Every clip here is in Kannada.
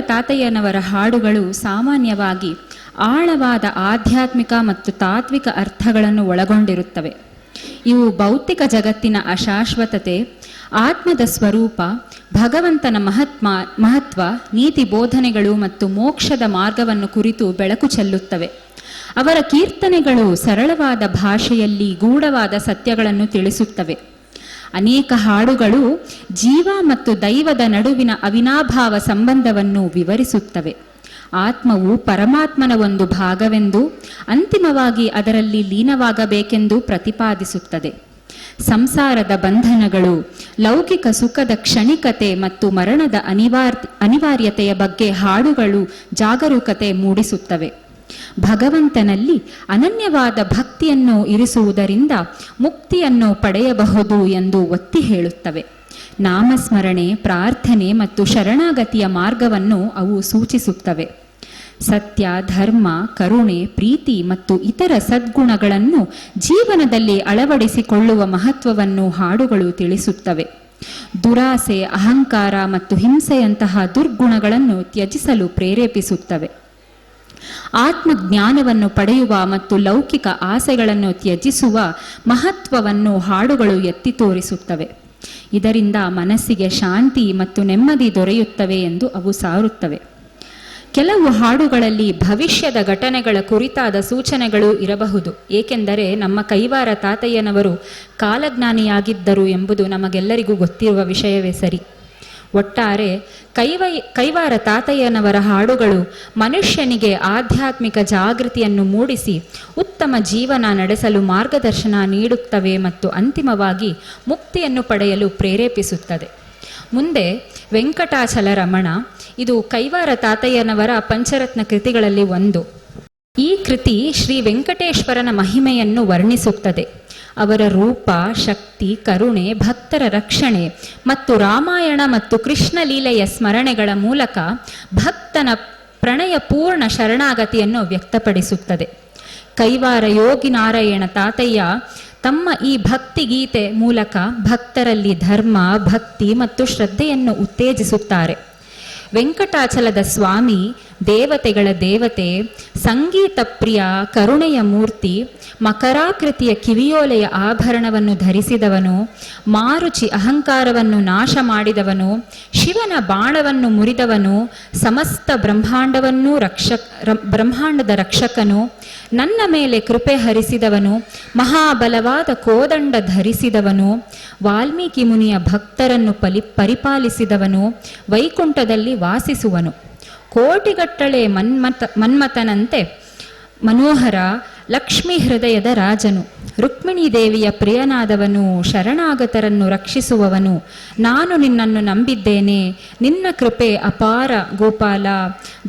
ತಾತಯ್ಯನವರ ಹಾಡುಗಳು ಸಾಮಾನ್ಯವಾಗಿ ಆಳವಾದ ಆಧ್ಯಾತ್ಮಿಕ ಮತ್ತು ತಾತ್ವಿಕ ಅರ್ಥಗಳನ್ನು ಒಳಗೊಂಡಿರುತ್ತವೆ. ಇವು ಭೌತಿಕ ಜಗತ್ತಿನ ಅಶಾಶ್ವತತೆ, ಆತ್ಮದ ಸ್ವರೂಪ, ಭಗವಂತನ ಮಹತ್ಮ, ಮಹತ್ವ, ನೀತಿ ಬೋಧನೆಗಳು ಮತ್ತು ಮೋಕ್ಷದ ಮಾರ್ಗವನ್ನು ಕುರಿತು ಬೆಳಕು ಚೆಲ್ಲುತ್ತವೆ. ಅವರ ಕೀರ್ತನೆಗಳು ಸರಳವಾದ ಭಾಷೆಯಲ್ಲಿ ಗೂಢವಾದ ಸತ್ಯಗಳನ್ನು ತಿಳಿಸುತ್ತವೆ. ಅನೇಕ ಹಾಡುಗಳು ಜೀವ ಮತ್ತು ದೈವದ ನಡುವಿನ ಅವಿನಾಭಾವ ಸಂಬಂಧವನ್ನು ವಿವರಿಸುತ್ತವೆ. ಆತ್ಮವು ಪರಮಾತ್ಮನ ಒಂದು ಭಾಗವೆಂದು ಅಂತಿಮವಾಗಿ ಅದರಲ್ಲಿ ಲೀನವಾಗಬೇಕೆಂದು ಪ್ರತಿಪಾದಿಸುತ್ತದೆ. ಸಂಸಾರದ ಬಂಧನಗಳು, ಲೌಕಿಕ ಸುಖದ ಕ್ಷಣಿಕತೆ ಮತ್ತು ಮರಣದ ಅನಿವಾರ್ ಅನಿವಾರ್ಯತೆಯ ಬಗ್ಗೆ ಹಾಡುಗಳು ಜಾಗರೂಕತೆ ಮೂಡಿಸುತ್ತವೆ. ಭಗವಂತನಲ್ಲಿ ಅನನ್ಯವಾದ ಭಕ್ತಿಯನ್ನು ಇರಿಸುವುದರಿಂದ ಮುಕ್ತಿಯನ್ನು ಪಡೆಯಬಹುದು ಎಂದು ಒತ್ತಿ ಹೇಳುತ್ತವೆ. ನಾಮಸ್ಮರಣೆ, ಪ್ರಾರ್ಥನೆ ಮತ್ತು ಶರಣಾಗತಿಯ ಮಾರ್ಗವನ್ನು ಅವು ಸೂಚಿಸುತ್ತವೆ. ಸತ್ಯ, ಧರ್ಮ, ಕರುಣೆ, ಪ್ರೀತಿ ಮತ್ತು ಇತರ ಸದ್ಗುಣಗಳನ್ನು ಜೀವನದಲ್ಲಿ ಅಳವಡಿಸಿಕೊಳ್ಳುವ ಮಹತ್ವವನ್ನು ಹಾಡುಗಳು ತಿಳಿಸುತ್ತವೆ. ದುರಾಸೆ, ಅಹಂಕಾರ ಮತ್ತು ಹಿಂಸೆಯಂತಹ ದುರ್ಗುಣಗಳನ್ನು ತ್ಯಜಿಸಲು ಪ್ರೇರೇಪಿಸುತ್ತವೆ. ಆತ್ಮಜ್ಞಾನವನ್ನು ಪಡೆಯುವ ಮತ್ತು ಲೌಕಿಕ ಆಸೆಗಳನ್ನು ತ್ಯಜಿಸುವ ಮಹತ್ವವನ್ನು ಹಾಡುಗಳು ಎತ್ತಿ ತೋರಿಸುತ್ತವೆ. ಇದರಿಂದ ಮನಸ್ಸಿಗೆ ಶಾಂತಿ ಮತ್ತು ನೆಮ್ಮದಿ ದೊರೆಯುತ್ತವೆ ಎಂದು ಅವು ಸಾರುತ್ತವೆ. ಕೆಲವು ಹಾಡುಗಳಲ್ಲಿ ಭವಿಷ್ಯದ ಘಟನೆಗಳ ಕುರಿತಾದ ಸೂಚನೆಗಳು ಇರಬಹುದು. ಏಕೆಂದರೆ ನಮ್ಮ ಕೈವಾರ ತಾತಯ್ಯನವರು ಕಾಲಜ್ಞಾನಿಯಾಗಿದ್ದರು ಎಂಬುದು ನಮಗೆಲ್ಲರಿಗೂ ಗೊತ್ತಿರುವ ವಿಷಯವೇ ಸರಿ. ಒಟ್ಟಾರೆ ಕೈವೈ, ಕೈವಾರ ತಾತಯ್ಯನವರ ಹಾಡುಗಳು ಮನುಷ್ಯನಿಗೆ ಆಧ್ಯಾತ್ಮಿಕ ಜಾಗೃತಿಯನ್ನು ಮೂಡಿಸಿ ಉತ್ತಮ ಜೀವನ ನಡೆಸಲು ಮಾರ್ಗದರ್ಶನ ನೀಡುತ್ತವೆ ಮತ್ತು ಅಂತಿಮವಾಗಿ ಮುಕ್ತಿಯನ್ನು ಪಡೆಯಲು ಪ್ರೇರೇಪಿಸುತ್ತದೆ. ಮುಂದೆ ವೆಂಕಟಾಚಲ ರಮಣ ಇದು ಕೈವಾರ ತಾತಯ್ಯನವರ ಪಂಚರತ್ನ ಕೃತಿಗಳಲ್ಲಿ ಒಂದು. ಈ ಕೃತಿ ಶ್ರೀ ವೆಂಕಟೇಶ್ವರನ ಮಹಿಮೆಯನ್ನು ವರ್ಣಿಸುತ್ತದೆ. ಅವರ ರೂಪ, ಶಕ್ತಿ, ಕರುಣೆ, ಭಕ್ತರ ರಕ್ಷಣೆ ಮತ್ತು ರಾಮಾಯಣ ಮತ್ತು ಕೃಷ್ಣ ಲೀಲೆಯ ಸ್ಮರಣೆಗಳ ಮೂಲಕ ಭಕ್ತನ ಪ್ರಣಯ ಪೂರ್ಣ ಶರಣಾಗತಿಯನ್ನು ವ್ಯಕ್ತಪಡಿಸುತ್ತದೆ. ಕೈವಾರ ಯೋಗಿ ನಾರಾಯಣ ತಾತಯ್ಯ ತಮ್ಮ ಈ ಭಕ್ತಿ ಗೀತೆ ಮೂಲಕ ಭಕ್ತರಲ್ಲಿ ಧರ್ಮ, ಭಕ್ತಿ ಮತ್ತು ಶ್ರದ್ಧೆಯನ್ನು ಉತ್ತೇಜಿಸುತ್ತಾರೆ. ವೆಂಕಟಾಚಲದ ಸ್ವಾಮಿ ದೇವತೆಗಳ ದೇವತೆ, ಸಂಗೀತ ಪ್ರಿಯ ಕರುಣೆಯ ಮೂರ್ತಿ, ಮಕರಾಕೃತಿಯ ಕಿವಿಯೋಲೆಯ ಆಭರಣವನ್ನು ಧರಿಸಿದವನು, ಮಾರುಚಿ ಅಹಂಕಾರವನ್ನು ನಾಶ ಮಾಡಿದವನು, ಶಿವನ ಬಾಣವನ್ನು ಮುರಿದವನು, ಸಮಸ್ತ ಬ್ರಹ್ಮಾಂಡವನ್ನೂ ರಕ್ಷಕ್, ರ- ಬ್ರಹ್ಮಾಂಡದ ರಕ್ಷಕನು, ನನ್ನ ಮೇಲೆ ಕೃಪೆ ಹರಿಸಿದವನು, ಮಹಾಬಲವಾದ ಕೋದಂಡ ಧರಿಸಿದವನು, ವಾಲ್ಮೀಕಿ ಮುನಿಯ ಭಕ್ತರನ್ನು ಪಲಿ, ಪರಿಪಾಲಿಸಿದವನು, ವೈಕುಂಠದಲ್ಲಿ ವಾಸಿಸುವನು. ಕೋಟಿಗಟ್ಟಲೆ ಮನ್ಮತ ಮನ್ಮಥನಂತೆ ಮನೋಹರ ಲಕ್ಷ್ಮೀ ಹೃದಯದ ರಾಜನು. ರುಕ್ಮಿಣಿ ದೇವಿಯ ಪ್ರಿಯನಾದವನು, ಶರಣಾಗತರನ್ನು ರಕ್ಷಿಸುವವನು. ನಾನು ನಿನ್ನನ್ನು ನಂಬಿದ್ದೇನೆ. ನಿನ್ನ ಕೃಪೆ ಅಪಾರ ಗೋಪಾಲ.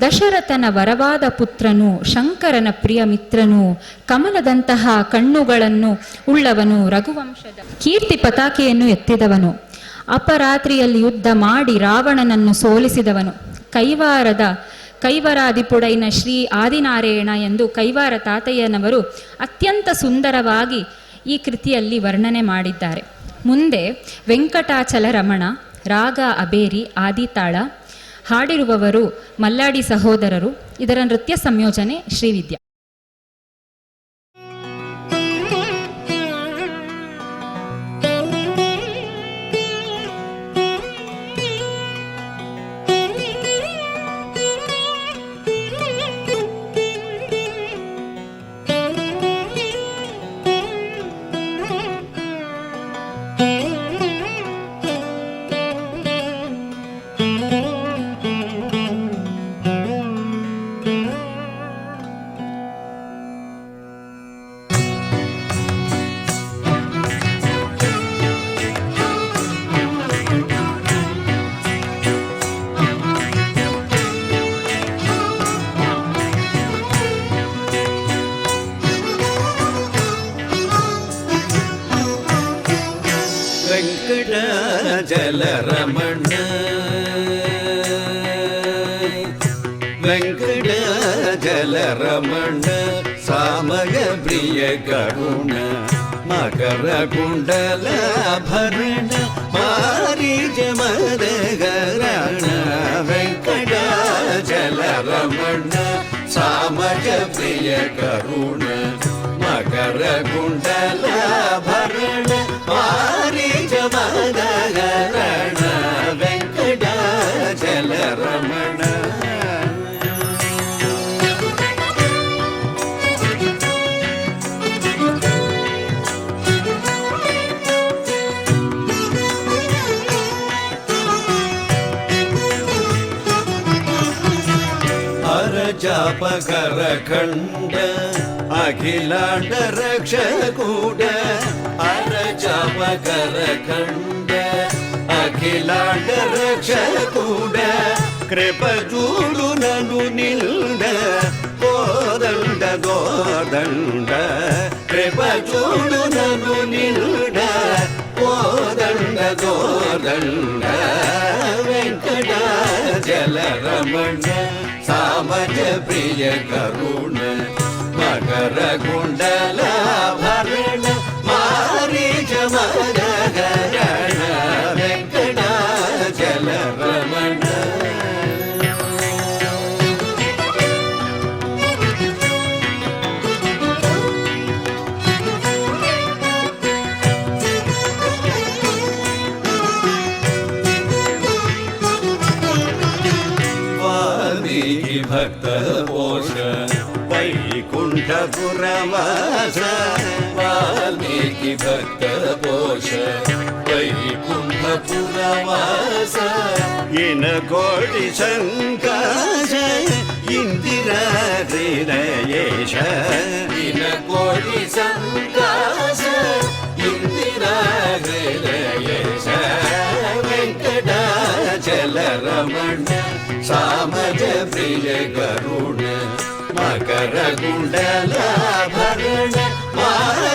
ದಶರಥನ ವರವಾದ ಪುತ್ರನು, ಶಂಕರನ ಪ್ರಿಯ ಮಿತ್ರನು, ಕಮಲದಂತಹ ಕಣ್ಣುಗಳನ್ನು ಉಳ್ಳವನು ರಘುವಂಶದ. ಕೀರ್ತಿ ಪತಾಕೆಯನ್ನು ಎತ್ತಿದವನು. ಅಪರಾತ್ರಿಯಲ್ಲಿ ಯುದ್ಧ ಮಾಡಿ ರಾವಣನನ್ನು ಸೋಲಿಸಿದವನು. ಕೈವಾರದ, ಕೈವರಾದಿಪುಡೈನ ಶ್ರೀ ಆದಿನಾರಾಯಣ ಎಂದು ಕೈವಾರ ತಾತಯ್ಯನವರು ಅತ್ಯಂತ ಸುಂದರವಾಗಿ ಈ ಕೃತಿಯಲ್ಲಿ ವರ್ಣನೆ ಮಾಡಿದ್ದಾರೆ. ಮುಂದೆ ವೆಂಕಟಾಚಲ ರಮಣ ರಾಗ ಅಬೇರಿ, ಆದಿತಾಳ ಹಾಡಿರುವವರು ಮಲ್ಲಾಡಿ ಸಹೋದರರು. ಇದರ ನೃತ್ಯ ಸಂಯೋಜನೆ ಶ್ರೀವಿದ್ಯಾ కరుణీయ కరుణ మకర కుండలాభరణ పారిజమదగరణ వెంకటాచల రమణ సామజ ప్రియ కరుణ మకర కుండలాభరణ పారిజమదగరణ కరఖండ అఖిలాండ రక్షకూడ అరచామ కరఖండ అఖిలాండ రక్షకూడ కృపజూడు నను నిల్డ గోదండ గోదండ కృపజూడు నను నిల్డ గోదండ గోదండ వెంకట జలరమణ சாமஜ பிரிய கருண மகர குண்டல பரண மாரீஜ மகர వాల్మీకి భక్త పోష వైకుంఠపురవాస ఇన కోటి సంకాశ ఇందిరా హృదయేశ ఇన కోటి సంకాశ ఇందిరా హృదయేశ వెంకటాచల రమణ సామజ ప్రియ గరుణ मकरकुण्डलाभरण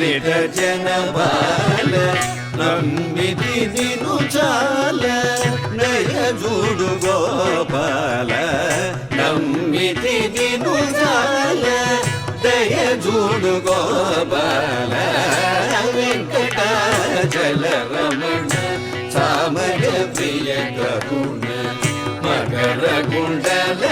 ఆశ్రిత జనబాల నమ్మిది దిను చాల నయ జూడు గోపాల నమ్మిది దిను చాల దయ జూడు గోపాల వెంకటాచల రమణ సామయ ప్రియ కరుణ మగర గుండల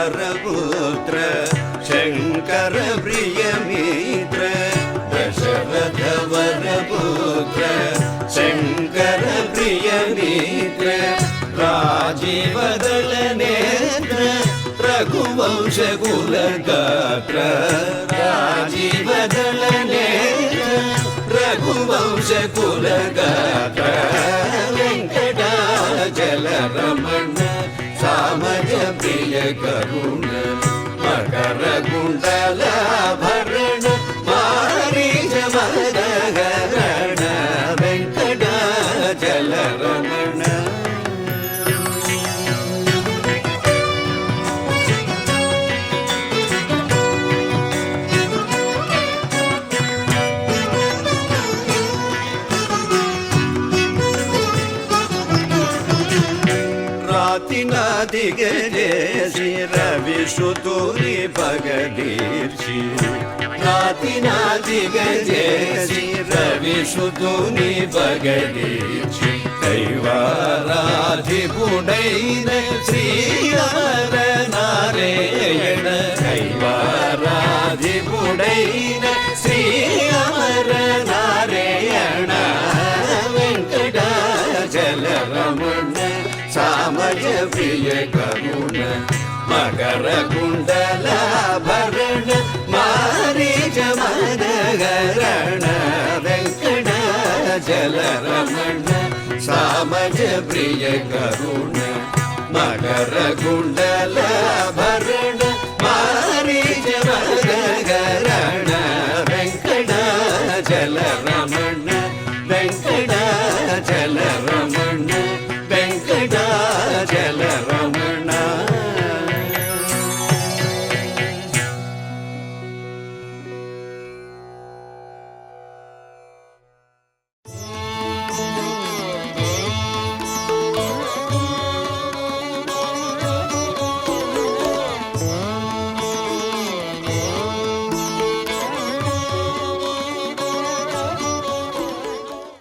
परपुत्र शङ्कर प्रियमित्र दशरथवरपुत्र शङ्कर प्रियमित्र राजीवदलनेत्र रघुवंशकुलगात्र राजीवदलनेत्र रघुवंशकुलगात्र वेङ्कटाचलरमण మకర గుండల ರಾತಿನಾದಿಗಜೇಸಿ ರವಿಶುತೂರಿ ಪಗದೀರ್ಷಿ ರಾತಿನಾದಿಗಜೇಸಿ ರವಿಶುತೂನಿ ಪಗದೀರ್ಷಿ ಕೈವಾರಾಧಿ ಪುಡೈನ ಶ್ರೀರಾರ ನಾರಾಯಣ ಕೈವಾರಾಧಿ ಪುಡೈನ குண்டலாபரண மாரீஜ மனகரண வெங்கடாஜலரமண சாமஜ பிரிய கருண மகர குண்டலாபரண